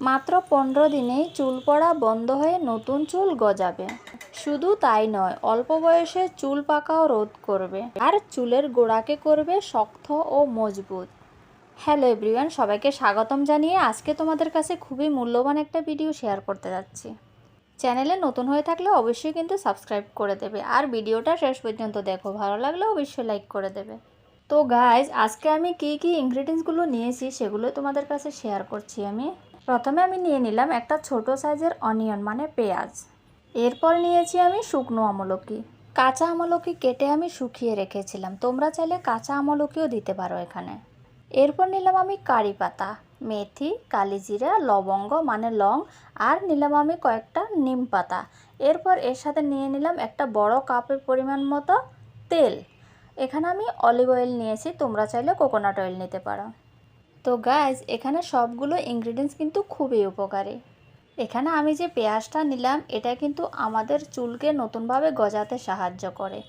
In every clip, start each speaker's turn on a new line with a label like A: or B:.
A: মাত্র পনেরো দিনেই চুল পড়া বন্ধ হয়ে নতুন চুল গজাবে। শুধু তাই নয়, অল্প বয়সে চুল পাকাও রোধ করবে আর চুলের গোড়াকে করবে শক্ত ও মজবুত। হ্যালো এভরিওয়ান, সবাইকে স্বাগতম জানিয়ে আজকে তোমাদের কাছে খুবই মূল্যবান একটা ভিডিও শেয়ার করতে যাচ্ছি। চ্যানেলে নতুন হয়ে থাকলে অবশ্যই কিন্তু সাবস্ক্রাইব করে দেবে আর ভিডিওটা শেষ পর্যন্ত দেখো, ভালো লাগলে অবশ্যই লাইক করে দেবে। তো গাইজ আজকে আমি কী কী ইনগ্রিডিয়েন্টসগুলো নিয়েছি সেগুলো তোমাদের কাছে শেয়ার করছি আমি। প্রথমে আমি নিয়ে নিলাম একটা ছোট সাইজের অনিয়ন মানে পেঁয়াজ। এরপর নিয়েছি আমি শুকনো আমলকি। কাঁচা আমলকি কেটে আমি শুকিয়ে রেখেছিলাম। তোমরা চাইলে কাঁচা আমলকিও দিতে পারো এখানে। এরপর নিলাম আমি কারি পাতা, মেথি, কালিজিরা, লবঙ্গ মানে লং, আর নিলাম আমি কয়েকটা নিম পাতা। এরপর এর সাথে নিয়ে নিলাম একটা বড় কাপের পরিমাণ মতো তেল। এখানে আমি অলিভ অয়েল নিয়েছি, তোমরা চাইলে কোকোনাট অয়েল নিতে পারো। তো গাইজ এখানে সবগুলো ইনগ্রিডিয়েন্টস কিন্তু খুবই উপকারী। এখানে আমি যে পেঁয়াজটা নিলাম, এটা কিন্তু আমাদের চুলকে নতুনভাবে গজাতে সাহায্য করে।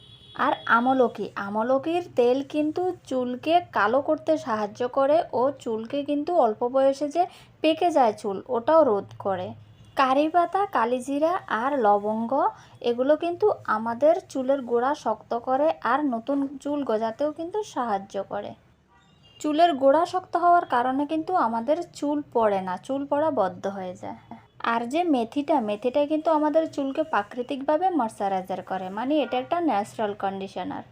A: আর আমলকি, আমলকির তেল কিন্তু চুলকে কালো করতে সাহায্য করে ও চুলকে কিন্তু অল্প বয়সে যে পেকে যায় চুল, ওটাও রোধ করে। কারি পাতা কালিজিরা আর লবঙ্গ, এগুলো কিন্তু আমাদের চুলের গোড়া শক্ত করে আর নতুন চুল গজাতেও কিন্তু সাহায্য করে। চুলের গোড়া শক্ত হওয়ার কারণে কিন্তু আমাদের চুল পড়ে না, চুল পড়া বদ্ধ হয়ে যায়। আর যে মেথিটা মেথিটা কিন্তু আমাদের চুলকে প্রাকৃতিকভাবে ময়শ্চারাইজার করে মানে এটা একটা ন্যাচারাল কন্ডিশনার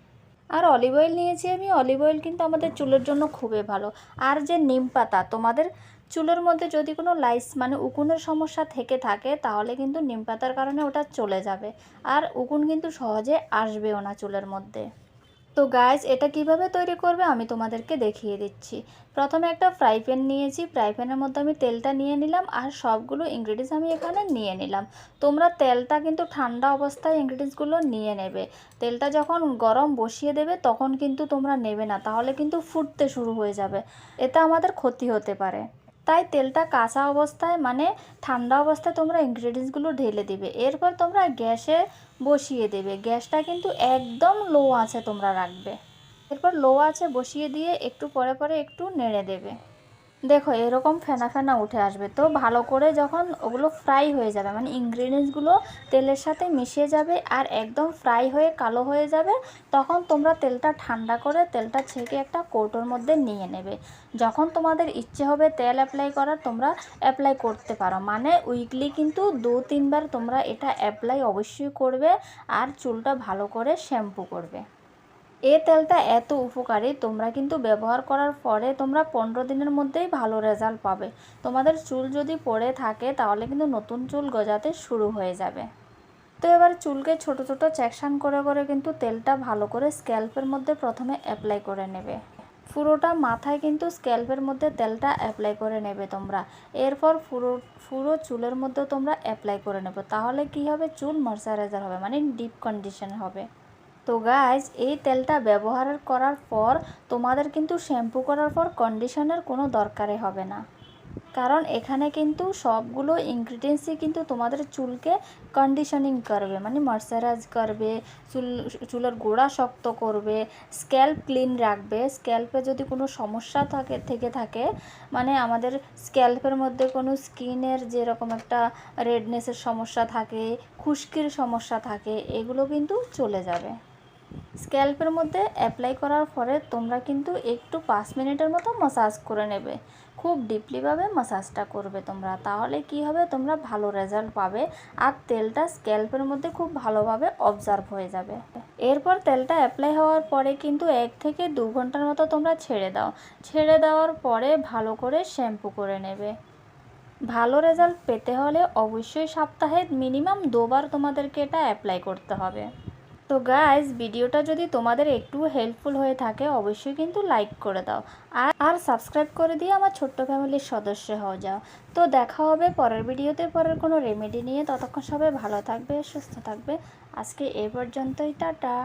A: আর অলিভ অয়েল নিয়েছি আমি অলিভ অয়েল কিন্তু আমাদের চুলের জন্য খুবই ভালো। আর যে নিম পাতা, তোমাদের চুলের মধ্যে যদি কোনো লাইস মানে উকুনের সমস্যা থেকে থাকে, তাহলে কিন্তু নিম পাতার কারণে ওটা চলে যাবে। আর উকুন কিন্তু সহজে আসবেও না চুলের মধ্যে। তো গাইজ এটা কীভাবে তৈরি করবে আমি তোমাদেরকে দেখিয়ে দিচ্ছি। প্রথমে একটা ফ্রাই প্যান নিয়েছি ফ্রাই প্যানের মধ্যে আমি তেলটা নিয়ে নিলাম আর সবগুলো ইনগ্রিডিয়েন্টস আমি এখানে নিয়ে নিলাম। তোমরা তেলটা কিন্তু ঠান্ডা অবস্থায় ইনগ্রিডিয়েন্টসগুলো নিয়ে নেবে। তেলটা যখন গরম বসিয়ে দেবে তখন কিন্তু তোমরা নেবে না, তাহলে কিন্তু ফুটতে শুরু হয়ে যাবে। এতে আমাদের ক্ষতি হতে পারে। তাই তেলটা কাঁচা অবস্থায় মানে ঠান্ডা অবস্থায় তোমরা ইনগ্রিডিয়েন্টসগুলো ঢেলে দিবে। এরপর তোমরা গ্যাসে বসিয়ে দেবে। গ্যাসটা কিন্তু একদম লো আছে তোমরা রাখবে। এরপর লো আছে বসিয়ে দিয়ে একটু পরে পরে একটু নেড়ে দেবে। দেখো, এরকম ফেনা ফেনা উঠে আসবে। তো ভালো করে যখন ওগুলো ফ্রাই হয়ে যাবে মানে ইনগ্রিডিয়েন্টসগুলো তেলের সাথে মিশিয়ে যাবে আর একদম ফ্রাই হয়ে কালো হয়ে যাবে, তখন তোমরা তেলটা ঠান্ডা করে তেলটা ছেঁকে একটা কৌটোর মধ্যে নিয়ে নেবে। যখন তোমাদের ইচ্ছে হবে তেল অ্যাপ্লাই করার, তোমরা অ্যাপ্লাই করতে পারো। মানে উইকলি কিন্তু দু, তিনবার তোমরা এটা অ্যাপ্লাই অবশ্যই করবে আর চুলটা ভালো করে শ্যাম্পু করবে। এ তেলটা এত উপকারী, তোমরা কিন্তু ব্যবহার করার পরে তোমরা পনেরো দিনের মধ্যেই ভালো রেজাল্ট পাবে। তোমাদের চুল যদি পড়ে থাকে, তাহলে কিন্তু নতুন চুল গজাতে শুরু হয়ে যাবে। তো এবার চুলকে ছোট ছোট চেকশান করে করে কিন্তু তেলটা ভালো করে স্ক্যাল্পের মধ্যে প্রথমে অ্যাপ্লাই করে নেবে। পুরোটা মাথায় কিন্তু স্ক্যাল্পের মধ্যে তেলটা অ্যাপ্লাই করে নেবে তোমরা। এরপর পুরো পুরো চুলের মধ্যে তোমরা অ্যাপ্লাই করে নেবে। তাহলে কি হবে? চুল ময়শ্চারাইজার হবে মানে ডিপ কন্ডিশন হবে। তো গাইজ এই তেলটা ব্যবহার করার পর তোমাদের কিন্তু শ্যাম্পু করার পর কন্ডিশনের কোনো দরকারই হবে না। কারণ এখানে কিন্তু সবগুলো ইনগ্রিডিয়েন্টসই কিন্তু তোমাদের চুলকে কন্ডিশনিং করবে মানে ময়শ্চারাইজ করবে, চুল, চুলের গোড়া শক্ত করবে স্ক্যাল্প ক্লিন রাখবে। স্ক্যাল্পে যদি কোনো সমস্যা থাকে, থেকে থাকে মানে আমাদের স্ক্যাল্পের মধ্যে কোনো স্কিনের যেরকম একটা রেডনেসের সমস্যা থাকে, খুশকির সমস্যা থাকে, এগুলো কিন্তু চলে যাবে। স্ক্যাল্পের মধ্যে অ্যাপ্লাই করার পরে তোমরা কিন্তু একটু পাঁচ মিনিটের মতো মাসাজ করে নেবে। খুব ডিপলিভাবে মাসাজটা করবে তোমরা। তাহলে কি হবে? তোমরা ভালো রেজাল্ট পাবে আর তেলটা স্ক্যাল্পের মধ্যে খুব ভালোভাবে অবজার্ভ হয়ে যাবে। এরপর তেলটা অ্যাপ্লাই হওয়ার পরে কিন্তু এক থেকে দু ঘণ্টার মতো তোমরা ছেড়ে দাও। ছেড়ে দেওয়ার পরে ভালো করে শ্যাম্পু করে নেবে। ভালো রেজাল্ট পেতে হলে অবশ্যই সপ্তাহে মিনিমাম দুবার তোমাদেরকে এটা অ্যাপ্লাই করতে হবে। তো গাইজ ভিডিওটা যদি তোমাদের একটু হেল্পফুল হয়ে থাকে, অবশ্যই কিন্তু লাইক করে দাও। আর আর সাবস্ক্রাইব করে দিয়ে আমার ছোট্ট ফ্যামিলির সদস্য হয়ে যাও। তো দেখা হবে পরের ভিডিওতে, পরের কোনো রেমেডি নিয়ে। ততক্ষণ সবাই ভালো থাকবে, সুস্থ থাকবে। আজকে এ পর্যন্তই, টাটা।